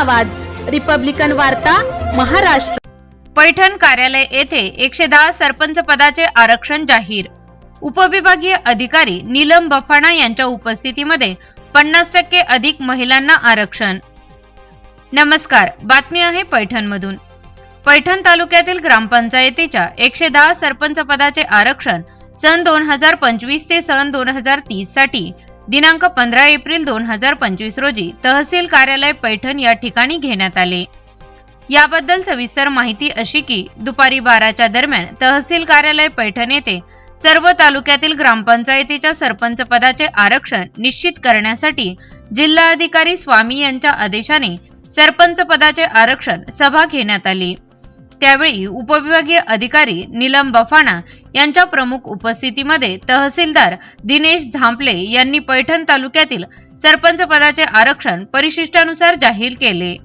आवाज. रिपब्लिकन वार्ता महाराष्ट्र. पैठण कार्यालय येथे एकशे दहा सरपंच पदाचे आरक्षण जाहीर. उपविभागीय अधिकारी नीलम बफाणा यांच्या उपस्थितीमध्ये पन्नास टक्के अधिक महिलांना आरक्षण. नमस्कार बातमी आहे पैठणमधून. पैठण तालुक्यातील ग्रामपंचायतीच्या एकशे दहा सरपंच पदाचे आरक्षण सन दोन हजार पंचवीस ते सन दोन हजार तीससाठी दिनांक पंधरा एप्रिल दोन हजार पंचवीस रोजी तहसील कार्यालय पैठण या ठिकाणी घेण्यात आले. याबद्दल सविस्तर माहिती अशी की दुपारी बाराच्या दरम्यान तहसील कार्यालय पैठण येथे सर्व तालुक्यातील ग्रामपंचायतीच्या सरपंच पदाचे आरक्षण निश्चित करण्यासाठी जिल्हाधिकारी स्वामी यांच्या आदेशाने सरपंच पदाचे आरक्षण सभा घेण्यात आली. त्यावेळी उपविभागीय अधिकारी नीलम बफाणा यांच्या प्रमुख उपस्थितीमध्ये तहसीलदार दिनेश झांपले यांनी पैठण तालुक्यातील सरपंच पदाचे आरक्षण परिशिष्टानुसार जाहीर केले.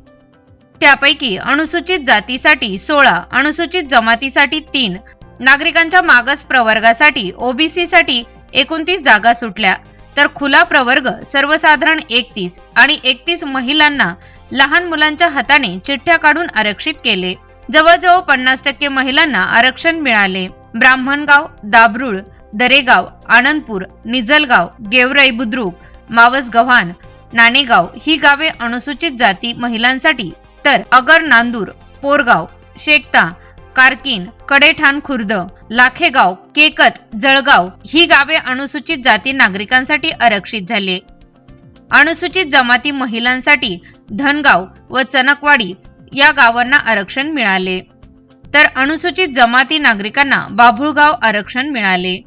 त्यापैकी अनुसूचित जातीसाठी सोळा अनुसूचित जमातीसाठी तीन नागरिकांच्या मागास प्रवर्गासाठी ओबीसीसाठी एकोणतीस जागा सुटल्या. तर खुला प्रवर्ग सर्वसाधारण एकतीस आणि एकतीस महिलांना लहान मुलांच्या हाताने चिठ्ठ्या काढून आरक्षित केले. जवळजवळ पन्नास टक्के महिलांना आरक्षण मिळाले. ब्राह्मणगाव दाबरूळ दरेगाव आनंदपूर निजलगाव गेवराई बुद्रुक मावस गव्हाण नाणेगाव ही गावे अनुसूचित जाती महिलांसाठी. तर अगर नांदूर पोरगाव शेकता कारकीन कडेठाण खुर्द लाखेगाव केकत जळगाव ही गावे अनुसूचित जाती नागरिकांसाठी आरक्षित झाले. अनुसूचित जमाती महिलांसाठी धनगाव व चनकवाडी या गावांना आरक्षण मिळाले. तर अनुसूचित जमाती नागरिकांना बाभुळगाव आरक्षण मिळाले.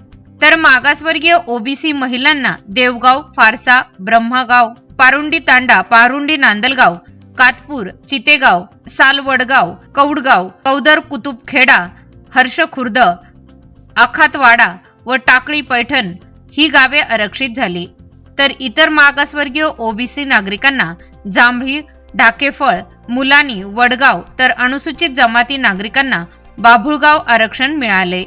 तर मागासवर्गीय ओबीसी महिलांना देवगाव फारसा ब्रह्मगाव पारुंडी तांडा पारुंडी नांदलगाव कातपूर चितेगाव सालवडगाव कौडगाव कौदर कुतुबखेडा हर्ष खुर्द आखातवाडा व टाकळी पैठण ही गावे आरक्षित झाली. तर इतर मागासवर्गीय ओबीसी नागरिकांना जांभळी ढाकेफळ मुलानी वडगाव तर अनुसूचित जमाती नागरिकांना बाभुळगाव आरक्षण मिळाले.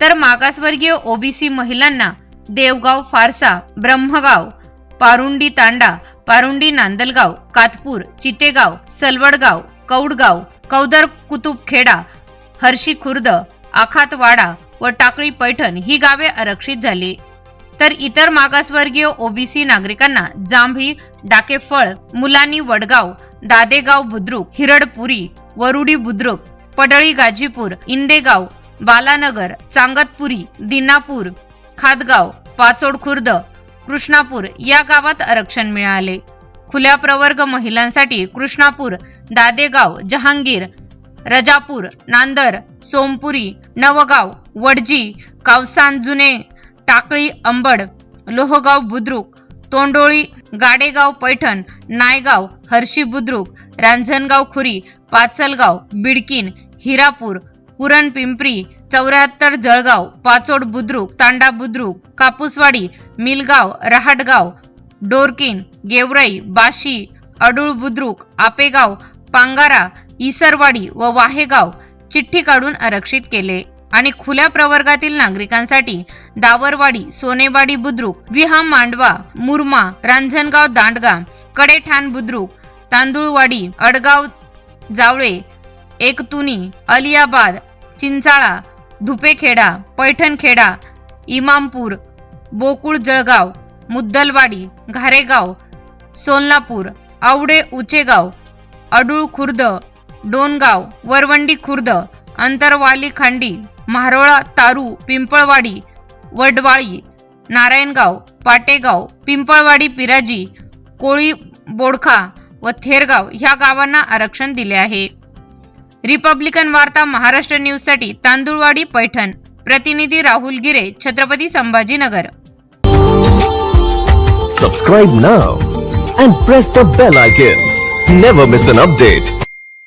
तर मागासवर्गीय ओबीसी महिलांना देवगाव फारसा ब्रह्मगाव पारुंडी तांडा पारुंडी नांदलगाव कातपूर चितेगाव सलवडगाव कौडगाव कौदर कुतुबखेडा हर्षी खुर्द आखातवाडा व टाकळी पैठण ही गावे आरक्षित झाली. तर इतर मागासवर्गीय ओबीसी नागरिकांना जांभी डाकेफळ मुलानी वडगाव दादेगाव बुद्रुक हिरडपुरी वरुडी बुद्रुक पडळी गाजीपूर इंदेगाव बालानगर चांगतपुरी दिनापूर खादगाव पाचोड खुर्द कृष्णापूर या गावात आरक्षण मिळाले. खुल्या प्रवर्ग महिलांसाठी कृष्णापूर दादेगाव जहांगीर रजापूर नांदर सोमपुरी नवगाव वडजी कावसान जुने टाकळी अंबड लोहगाव बुद्रुक तोंडोळी गाडेगाव पैठण नायगाव हर्षी बुद्रुक रांजणगाव खुरी पाचलगाव बिडकीन हिरापूर पुरण पिंपरी चौऱ्याहत्तर जळगाव पाचोड बुद्रुक तांडा बुद्रुक कापूसवाडी मिलगाव रहाटगाव डोरकीन गेवराई बाशी अडूळ बुद्रुक आपेगाव पांगारा इसरवाडी व वाहेगाव चिठ्ठी काढून आरक्षित केले. आणि खुल्या प्रवर्गातील नागरिकांसाठी दावरवाडी सोनेवाडी बुद्रुक विहा मांडवा मुरमा रांजणगाव दांडगा कडेठाण बुद्रुक तांदूळवाडी अडगाव जावळे एकतुनी अलियाबाद चिंचाळा धुपेखेडा पैठणखेडा इमामपूर बोकुळ जळगाव मुद्दलवाडी घारेगाव सोनलापूर आवडे उचेगाव अडूळ खुर्द डोनगाव वरवंडी खुर्द अंतरवाली खांडी म्हारोळा तारू पिंपळवाडी वडवाळी नारायणगाव पाटेगाव पिंपळवाडी पिराजी कोळी बोडखा व थेरगाव ह्या गावांना आरक्षण दिले आहे. रिपब्लिकन वार्ता महाराष्ट्र न्यूजसाठी तांदुळवाडी पैठण. प्रतिनिधी Rahul Gire Chhatrapati Sambhajinagar. Subscribe now and press the bell icon never miss an update